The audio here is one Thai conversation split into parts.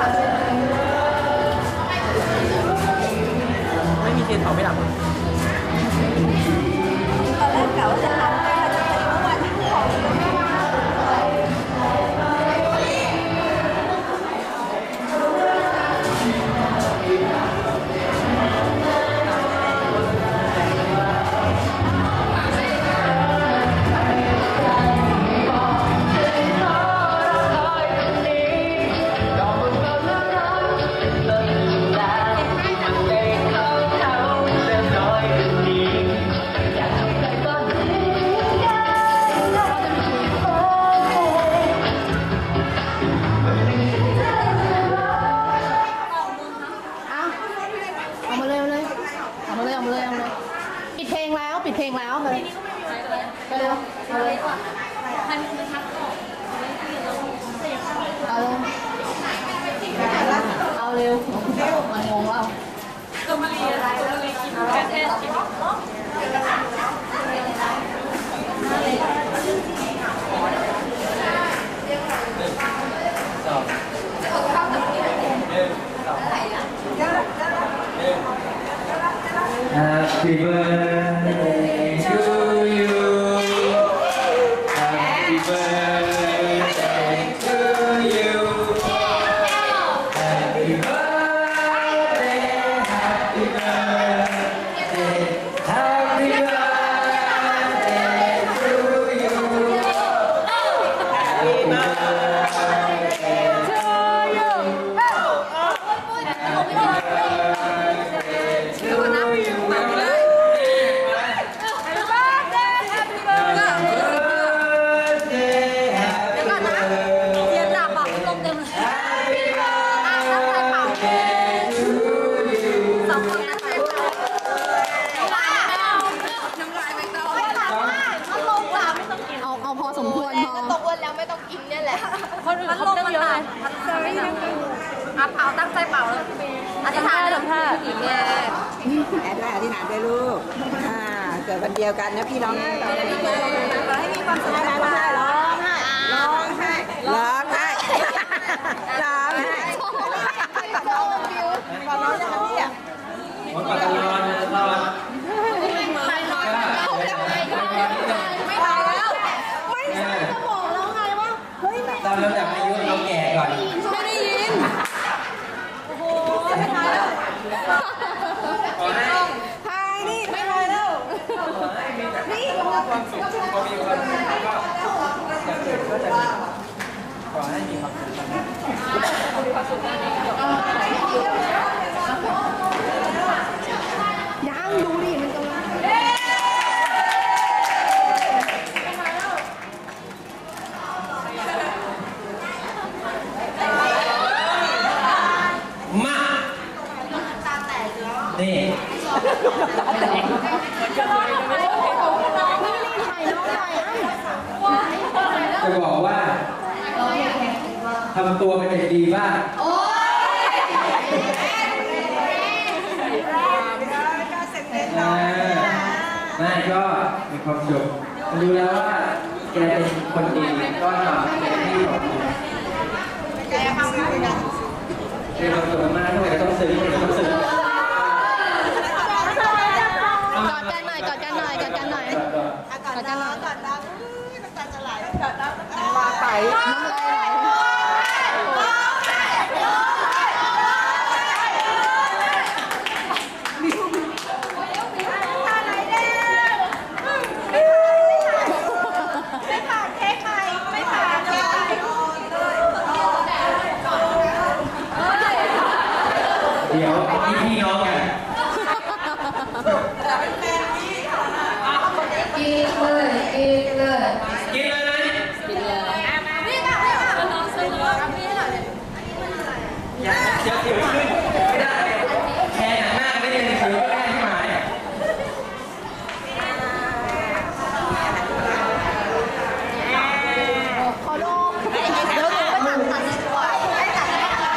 ไปิดเพลงแล้วปิดเพลงแล้วเลยไปเร็วเอาเลยเอาเลยเอาเร็วมันงงแล้วก็มาเรียนอะไรแล้วเลยกินแค่แค่ คนอื่นเขาตั้งเยอะเลยอะเป่าตั้งใจเป่าเลยอธิษฐานเลยค่ะอีกแย่แอดไว้อธิษฐานด้วยลูกอ่าเกิดวันเดียวกันนะพี่น้องเราให้มีความสุข ร้องไห้ร้องไห้ร้องไห้ร้องไห้ร้องไห้ขอร้องยังพี่อะ Một quả tàu lon, lon. ไม่ตายแล้ว ไม่ใช่จะบอกแล้วไงว่า เฮ้ยไม่ ตอนเริ่มจากอายุเราแก่ก่อน ไม่ได้ยิน โอ้โหไม่ตายแล้ว ขอให้ทายนี่ไม่ทายแล้วนี่ความสุขพอมีความสุขก็จะเกิดก็จะมีขอให้มีความสุข ยังดูดิมันกำลัง มา นี่จะบอกว่าทำตัวเป็นเด็กดีบ้างอ่าไม่ก็มีความสุขรู้แล้วว่าแกเป็นคนดีก็ทำเต็มที่ของคุณมีความสุขมากทำไมต้องซื้อทำไมต้องซื้อก อดกันหน่อยกอดกันหน่อยกอดกันหน่อยก่อนน้ำก่อนน้ำอุ้ยน้ำตาจะไหลก่อนน้ำน้ำมาไปน้ำลายไหลไม่ผ่านเค้กใหม่ไม่ผ่านเค้กใหม่เดี๋ยวนี่พี่น้องกัน กินเลยกินเลย กินเลยไหม กินเลย นี่ค่ะนี่ค่ะลองซื้อเอาพี่หน่อยเลย อย่าอย่าถือขึ้นไม่ได้แค่หนังหน้าไม่ได้ถือก็ได้ที่หมาย ขอโลก เดี๋ยวหนูไปตัดตัดในตัวให้ตัดได้ค่ะ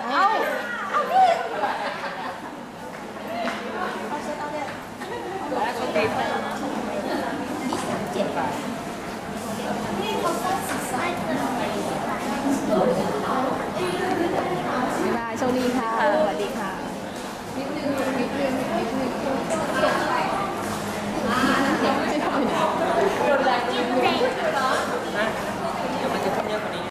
เอ้